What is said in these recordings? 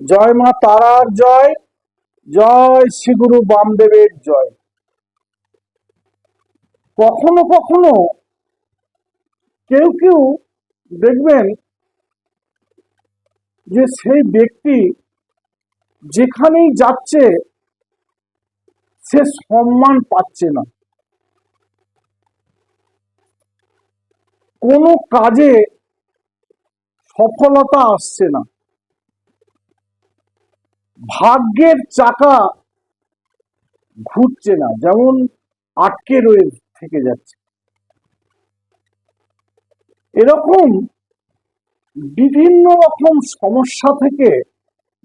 জয় মা তারার জয় জয় শ্রী শ্রীগুরু বামদেবের জয়। কখনো কখনো কেউ কেউ দেখবেন যে সেই ব্যক্তি যেখানেই যাচ্ছে, সে সম্মান পাচ্ছে না। কোনো কাজে সফলতা আসছে না। ভাগ্যের চাকা ঘুরছে না, যেমন আটকে রয়ে থেকে যাচ্ছে। এরকম বিভিন্ন রকম সমস্যা থেকে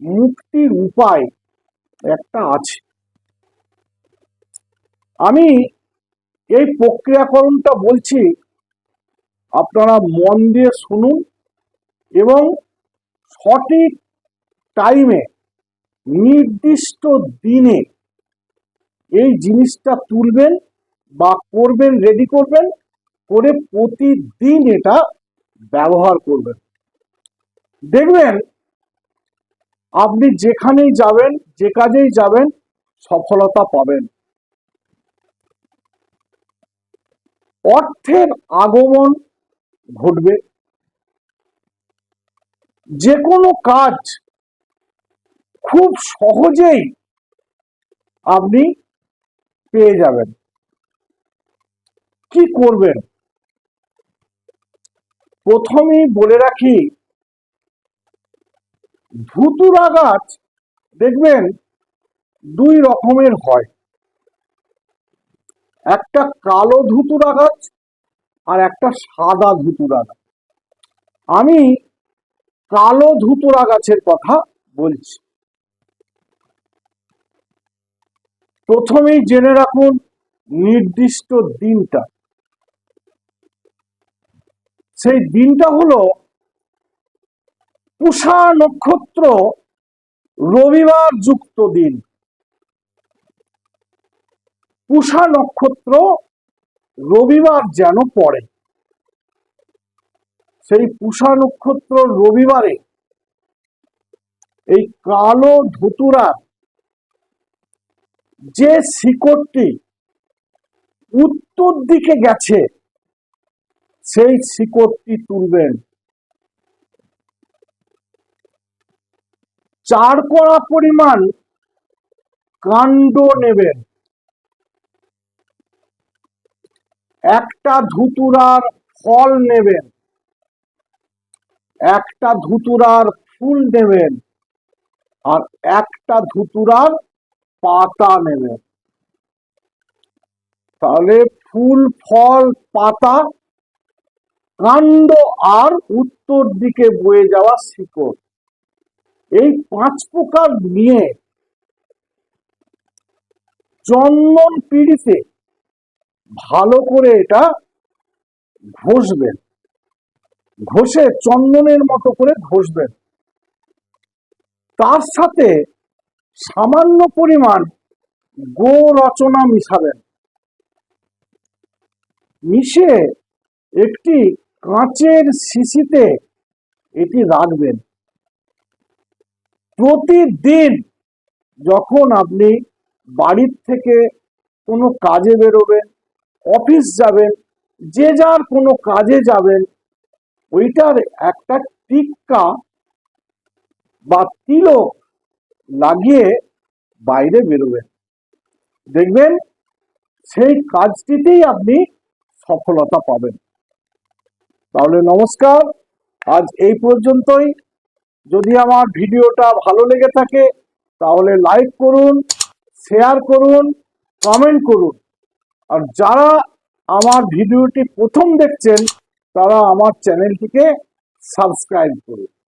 মুক্তির উপায় একটা আছে। আমি এই প্রক্রিয়াকরণটা বলছি, আপনারা মন দিয়ে শুনুন এবং সঠিক টাইমে নির্দিষ্ট দিনে এই জিনিসটা তুলবেন বা করবেন রেডি করবেন, করে প্রতিদিন এটা ব্যবহার করবেন। দেখবেন, আপনি যেখানেই যাবেন, যে কাজেই যাবেন, সফলতা পাবেন। অর্থের আগমন ঘটবে। যে কোনো কাজ খুব সহজেই আপনি পেয়ে যাবেন। কি করবেন? প্রথমেই বলে রাখি ধুতুরা গাছ দেখবেন দুই রকমের হয়। একটা কালো ধুতুরা গাছ আর একটা সাদা ধুতুরা গাছ আমি কালো ধুতুরা গাছের কথা বলছি। প্রথমেই জেনে রাখুন নির্দিষ্ট দিনটা। সেই দিনটা হলো পুষা নক্ষত্র রবিবার যুক্ত দিন। পুষা নক্ষত্র রবিবার যেন পড়ে। সেই পুষা নক্ষত্র রবিবারে এই কালো ধুতুরার যে শিকড়টি উত্তর দিকে গেছে, সেই শিকড়টি তুলবেন। চার কড়া পরিমাণ কাণ্ড নেবেন। একটা ধুতুরার ফল নেবেন। একটা ধুতুরার ফুল নেবেন। আর একটা ধুতুরার পাতা নেবেন তাহলে ফুল, ফল, পাতা, কাণ্ড আর উত্তর দিকে বয়ে যাওয়া শিকড়। এই পাঁচ প্রকার নিয়ে চন্দন পিড়িতে ভালো করে এটা ঘষবেন। ঘষে চন্দনের মতো করে ঘষবেন। তার সাথে সামান্য পরিমাণ গো রচনা মিশাবেন। মিশে একটি কাঁচের শিশিতে এটি রাখবেন। প্রতিদিন যখন আপনি বাড়ির থেকে কোনো কাজে বেরোবেন, অফিস যাবেন, যে যার কোনো কাজে যাবেন, ওইটার একটা টিক্কা বা তিলক লাগিয়ে বাইরে বেরোবেন। দেখবেন সেই কাজটিতেই আপনি সফলতা পাবেন। তাহলে নমস্কার, আজ এই পর্যন্তই। যদি আমার ভিডিওটা ভালো লেগে থাকে, তাহলে লাইক করুন, শেয়ার করুন, কমেন্ট করুন। আর যারা আমার ভিডিওটি প্রথম দেখছেন, তারা আমার চ্যানেলটিকে সাবস্ক্রাইব করুন।